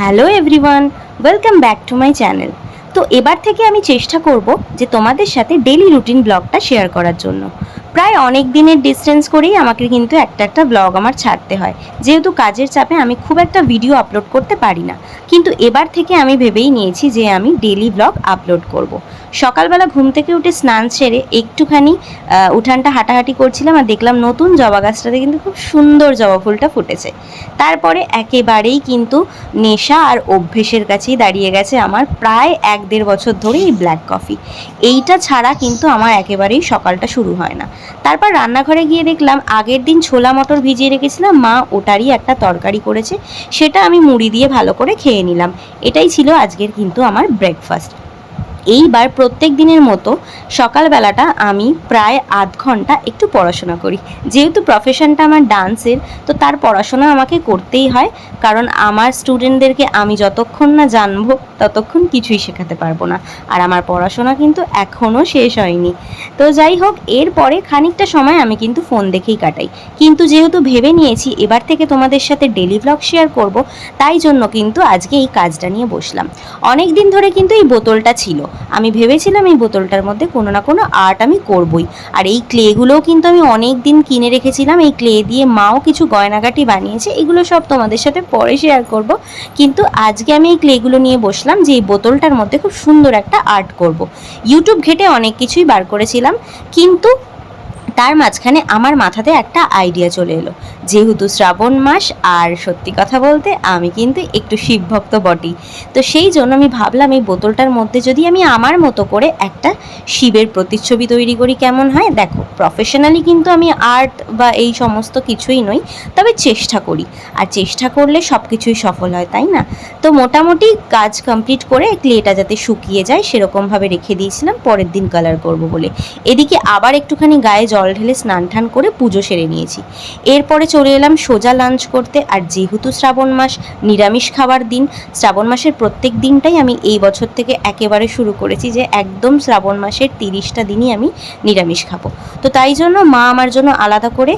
Hello everyone, welcome back to my channel. তো এবার থেকে আমি চেষ্টা করব যে তোমাদের সাথে ডেলি রুটিন ব্লগটা শেয়ার করার জন্য। প্রায় অনেক দিনের ডিস্টেন্স করেই আমাকে কিন্তু একটা একটা ব্লগ আমার ছাড়তে হয়। যেহেতু কাজের চাপে আমি খুব একটা ভিডিও আপলোড করতে পারি না। কিন্তু এবার থেকে আমি ভেবেই নিয়েছি যে আমি ডেলি ব্লগ আপলোড করব। সকালবেলা ঘুম থেকে উঠে স্নান সেরে একটুখানি উঠানটা হাঁটাহাঁটি করছিলাম আর দেখলাম নতুন জবা গাছটাতে কিন্তু খুব সুন্দর জবা ফুলটা ফুটেছে। তারপরে একেবারেই কিন্তু নেশা আর অভ্যেসের কাছেই দাঁড়িয়ে গেছে আমার প্রায় এক দেড় বছর ধরে এই ব্ল্যাক কফি এইটা ছাড়া কিন্তু আমার একেবারেই সকালটা শুরু হয় না। তারপর রান্নাঘরে গিয়ে দেখলাম আগের দিন ছোলা মটর ভিজিয়ে রেখেছিলাম, মা ওটারই একটা তরকারি করেছে, সেটা আমি মুড়ি দিয়ে ভালো করে খেয়ে নিলাম। এটাই ছিল আজকের কিন্তু আমার ব্রেকফাস্ট এইবার প্রত্যেক দিনের মতো সকালবেলাটা আমি প্রায় আধ ঘণ্টা একটু পড়াশোনা করি। যেহেতু প্রফেশনটা আমার ডান্সের, তো তার পড়াশোনা আমাকে করতেই হয়, কারণ আমার স্টুডেন্টদেরকে আমি যতক্ষণ না জানব, ততক্ষণ কিছুই শেখাতে পারব না। আর আমার পড়াশোনা কিন্তু এখনও শেষ হয়নি। তো যাই হোক এরপরে খানিকটা সময় আমি কিন্তু ফোন দেখেই কাটাই। কিন্তু যেহেতু ভেবে নিয়েছি, এবার থেকে তোমাদের সাথে ডেলি ব্লগ শেয়ার করব, তাই জন্য কিন্তু আজকে এই কাজটা নিয়ে বসলাম। অনেক দিন ধরে কিন্তু এই বোতলটা ছিল। আমি ভেবেছিলাম এই বোতলটার মধ্যে কোনো না কোনো আর্ট আমি করবই। আর এই ক্লেগুলোও কিন্তু আমি অনেক দিন কিনে রেখেছিলাম। এই ক্লে দিয়ে মাও কিছু গয়নাগাটি বানিয়েছে, এগুলো সব তোমাদের সাথে পরে শেয়ার করব। কিন্তু আজকে আমি এই ক্লেগুলো নিয়ে বসলাম যে এই বোতলটার মধ্যে খুব সুন্দর একটা আর্ট করব। ইউটিউব ঘেটে অনেক কিছুই বার করেছিলাম, কিন্তু তার মাঝখানে আমার মাথাতে একটা আইডিয়া চলে এলো। যেহেতু শ্রাবণ মাস, আর সত্যি কথা বলতে আমি কিন্তু একটু শিবভক্ত বটি তো সেই জন্য আমি ভাবলাম, এই বোতলটার মধ্যে যদি আমি আমার মতো করে একটা শিবের প্রতিচ্ছবি তৈরি করি, কেমন হয়? দেখো প্রফেশনালি কিন্তু আমি আর্ট বা এই সমস্ত কিছুই নই, তবে চেষ্টা করি। আর চেষ্টা করলে সব কিছুই সফল হয়, তাই না? তো মোটামুটি কাজ কমপ্লিট করে ক্লেটা যাতে শুকিয়ে যায়, সেরকমভাবে রেখে দিয়েছিলাম, পরের দিন কালার করব বলে। এদিকে আবার একটুখানি গায়ে জল ঢেলে স্নান টান করে পুজো সেরে নিয়েছি। এরপরে চলে এলাম সোজা লাঞ্চ করতে আর যেহেতু শ্রাবণ মাস, নিরামিষ খাবার দিন, শ্রাবণ মাসের প্রত্যেক দিনটাই আমি এই বছর থেকে একেবারে শুরু করেছি যে একদম শ্রাবণ মাসের তিরিশটা দিনই আমি নিরামিষ খাব। তো তাই জন্য মা আমার জন্য আলাদা করে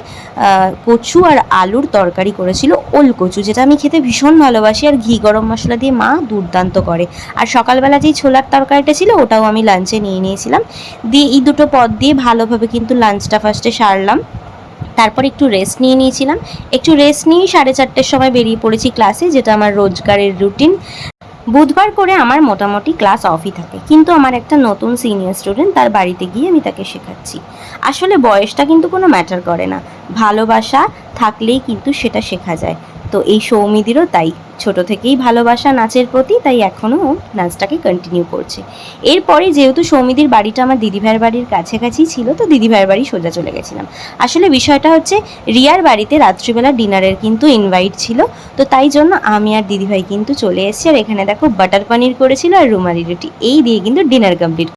কচু আর আলুর তরকারি করেছিল ওল কচু যেটা আমি খেতে ভীষণ ভালোবাসি আর ঘি গরম মশলা দিয়ে মা দুর্দান্ত করে। আর সকালবেলা যেই ছোলার তরকারিটা ছিল ওটাও আমি লাঞ্চে নিয়ে নিয়েছিলাম। দিয়ে এই দুটো পদ দিয়ে ভালোভাবে কিন্তু লাঞ্চটা ফার্স্টে সারলাম। তারপর একটু রেস্ট নিয়ে নিয়েছিলাম। একটু রেস্ট নিয়েই সাড়ে চারটের সময় বেরিয়ে পড়েছি ক্লাসে যেটা আমার রোজগারের রুটিন বুধবার করে আমার মোটামুটি ক্লাস অফই থাকে। কিন্তু আমার একটা নতুন সিনিয়র স্টুডেন্ট তার বাড়িতে গিয়ে আমি তাকে শেখাচ্ছি। আসলে বয়সটা কিন্তু কোনো ম্যাটার করে না। ভালোবাসা থাকলেই কিন্তু সেটা শেখা যায়। তো এই সৌমিদিরও তাই। ছোট থেকেই ভালোবাসা নাচের প্রতি, তাই এখনও নাচটাকে কন্টিনিউ করছে। এরপরে যেহেতু সৌমিদির বাড়িটা আমার দিদিভাইয়ের বাড়ির কাছাকাছি ছিল, তো দিদিভাইয়ের বাড়ি সোজা চলে গেছিলাম। আসলে বিষয়টা হচ্ছে, রিয়ার বাড়িতে রাত্রিবেলা ডিনারের কিন্তু ইনভাইট ছিল, তো তাই জন্য আমি আর দিদিভাই কিন্তু চলে এসেছি। আর এখানে দেখো বাটার পানির করেছিল আর রুমালি রুটি। এই দিয়ে কিন্তু ডিনার কমপ্লিট